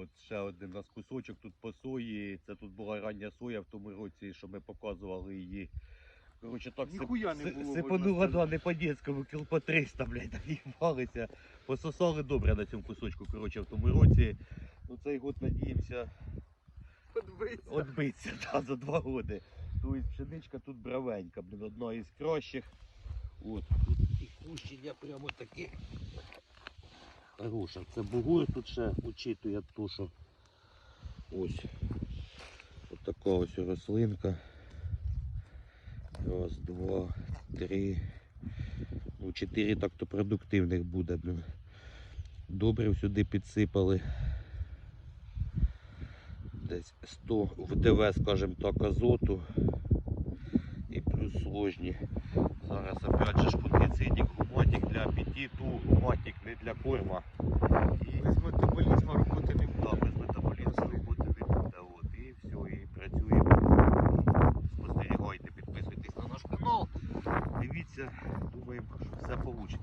От ще один у нас кусочок тут по сої. Це тут була рання соя в тому році, що ми показували її. Коротше, так Ніхуя не було, сипанула, да, не по-дєцькому, кіл по 300, блядь, так і валиться. Пососали добре на цьому кусочку, коротше, в тому році. Ну цей год надіємося Подивися. Отбиться, да, за два роки. Тобто пшеничка тут бравенька, блін, одна із кращих. От, тут і кущення прямо таке. Хороша. Це бугур тут ще учитує ту, що ось. От така ось рослинка. Раз, два, три. Ну, чотири так-то продуктивних буде, блін. Добре сюди підсипали десь 100 ВДВ, скажімо так, азоту і плюс сложні. Зараз опять же ж для ту матік не для корма. І Без метаболізму роботи не буде. да, без метаболізму роботи не буде. От, і все, і працюємо. Спостерігайте, підписуйтесь на наш канал. Дивіться, думаємо, що все вийде.